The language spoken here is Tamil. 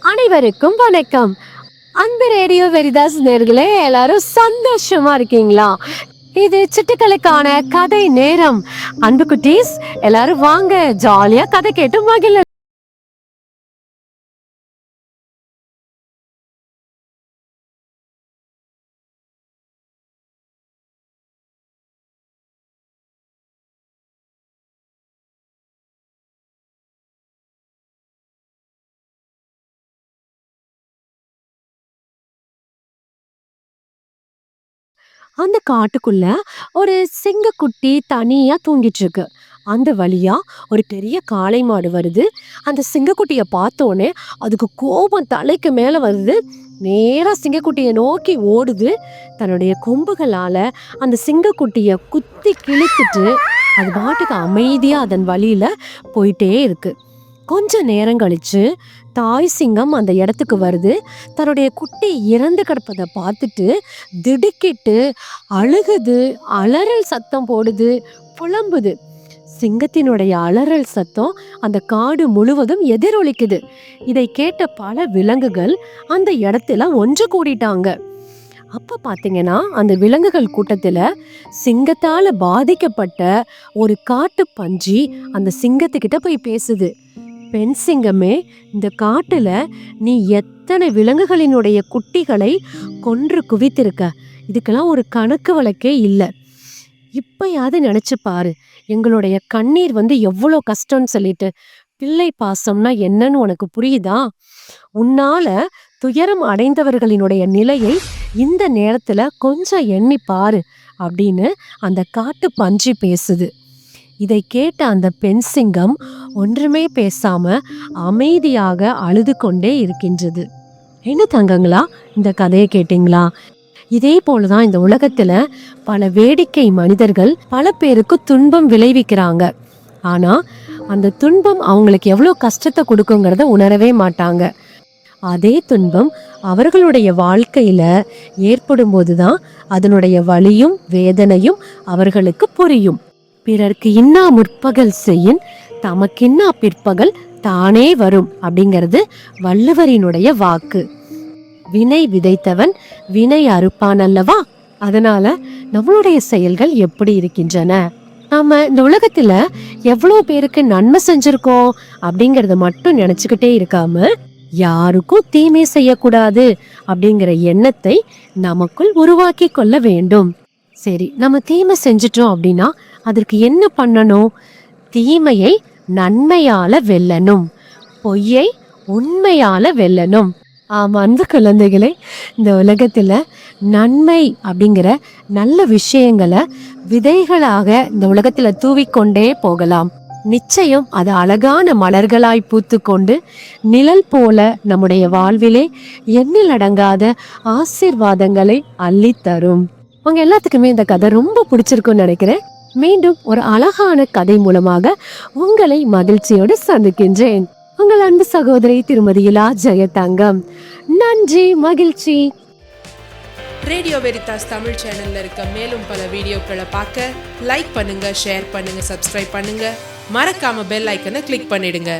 அனைவருக்கும் வணக்கம். அந்த ரேடியோ வெரிதாஸ் நேர்களே எல்லாரும் சந்தோஷமா இருக்கீங்களா? இது சிட்டுக்களுக்கான கதை நேரம். அன்பு குட்டீஸ் எல்லாரும் வாங்க. ஜாலியா கதை கேட்டு மகிழ அந்த காட்டுக்குள்ள ஒரு சிங்கக்குட்டி தனியா தூங்கிட்டு இருக்கு அந்த வழியா ஒரு பெரிய காளை மாடு வருது. அந்த சிங்கக்குட்டியை பார்த்தோன்னே அதுக்கு கோபம் தலைக்கு மேலே வருது. நேராக சிங்கக்குட்டியை நோக்கி ஓடுது. தன்னுடைய கொம்புகளால் அந்த சிங்கக்குட்டியை குத்தி கிழித்துட்டு அது பாட்டுக்கு அமைதியாக அதன் வழியில் போயிட்டே இருக்குது கொஞ்ச நேரம் கழிச்சு தாய் சிங்கம் அந்த இடத்துக்கு வருது. தன்னுடைய குட்டி இறந்து கிடப்பதை பார்த்துட்டு திடுக்கிட்டு அழுகுது. அலறல் சத்தம் போடுது. புலம்புது. சிங்கத்தினுடைய அலறல் சத்தம் அந்த காடு முழுவதும் எதிரொலிக்குது. இதை கேட்ட பல விலங்குகள் அந்த இடத்துல ஒன்று கூடிட்டாங்க. அப்போ பார்த்தீங்கன்னா அந்த விலங்குகள் கூட்டத்தில் சிங்கத்தால் பாதிக்கப்பட்ட ஒரு காட்டு பன்றி அந்த சிங்கத்துக்கிட்ட போய் பேசுது. பெண் சிங்கமே இந்த காட்டுல நீ எத்தனை விலங்குகளினுடைய குட்டிகளை கொன்று குவித்திருக்க? இதுக்கெல்லாம் ஒரு கணக்கு வழக்கே இல்லை. இப்பயாவது நினச்சி பாரு. எங்களுடைய கண்ணீர் வந்து எவ்வளோ கஷ்டம்னு சொல்லிட்டு பிள்ளை பாசம்னா என்னன்னு உனக்கு புரியுதா? உன்னால துயரம் அடைந்தவர்களினுடைய நிலையை இந்த நேரத்துல கொஞ்சம் எண்ணி பாரு அப்படின்னு அந்த காட்டு பஞ்சு பேசுது. இதை கேட்ட அந்த பெண் சிங்கம் ஒன்றுமே பேசாம அமைதியாக அழுது கொண்டே இருக்கின்றது. என்ன தங்கங்களா இந்த கதையை கேட்டிங்களா? இதே போலதான் இந்த உலகத்துல பல வேடிக்கை மனிதர்கள் பல பேருக்கு துன்பம் விளைவிக்கிறாங்க. ஆனா அந்த துன்பம் அவங்களுக்கு எவ்வளோ கஷ்டத்தை கொடுக்குங்கிறத உணரவே மாட்டாங்க. அதே துன்பம் அவர்களுடைய வாழ்க்கையில ஏற்படும் போதுதான் அதனுடைய வலியும் வேதனையும் அவர்களுக்கு புரியும். பிறர்க்கு இன்னா முற்பகல் செய்யின் தமக்கின்னா பிற்பகல் தானே வரும் அப்படிங்கிறது வள்ளுவரினுடைய வாக்கு. வினை விதைத்தவன் வினை அறுப்பான் அல்லவா? அதனால நம்மளுடைய செயல்கள் எப்படி இருக்கின்றன? நாம இந்த உலகத்துல எவ்வளவு பேருக்கு நன்மை செஞ்சிருக்கோம் அப்படிங்கறத மட்டும் நினைச்சுக்கிட்டே இருக்காம யாருக்கும் தீமை செய்யக்கூடாது அப்படிங்கிற எண்ணத்தை நமக்குள் உருவாக்கி கொள்ள வேண்டும். சரி நம்ம தீமை செஞ்சிட்டோம் அப்படின்னா அதற்கு என்ன பண்ணணும்? தீமையை நன்மையால வெல்லணும். பொய்யை உண்மையால வெல்லணும். ஆமா அன்பு குழந்தைகளே இந்த உலகத்தில் நன்மை அப்படிங்கிற நல்ல விஷயங்களை விதைகளாக இந்த உலகத்தில் தூவிக்கொண்டே போகலாம். நிச்சயம் அது அழகான மலர்களாய் பூத்துக்கொண்டு நிழல் போல நம்முடைய வாழ்விலே எண்ணில் அடங்காத ஆசீர்வாதங்களை அள்ளித்தரும். உங்க எல்லாத்துக்குமே இந்த கதை ரொம்ப பிடிச்சிருக்கும்னு நினைக்கிறேன். மீண்டும் ஒரு அழகான கதை மூலமாக உங்களை மகிழ்ச்சியோடு சந்திக்கின்றேன். உங்கள் அன்பு சகோதரி திருமதி இலா ஜெயதங்கம். நன்றி மகிழ்ச்சி. ரேடியோ வெரிதாஸ் தமிழ் சேனல்ல இருக்க மேலும் பல வீடியோக்களை பார்க்க லைக் பண்ணுங்க ஷேர் பண்ணுங்க சப்ஸ்கிரைப் பண்ணுங்க. மறக்காம பெல் ஐக்கனை கிளிக் பண்ணிடுங்க.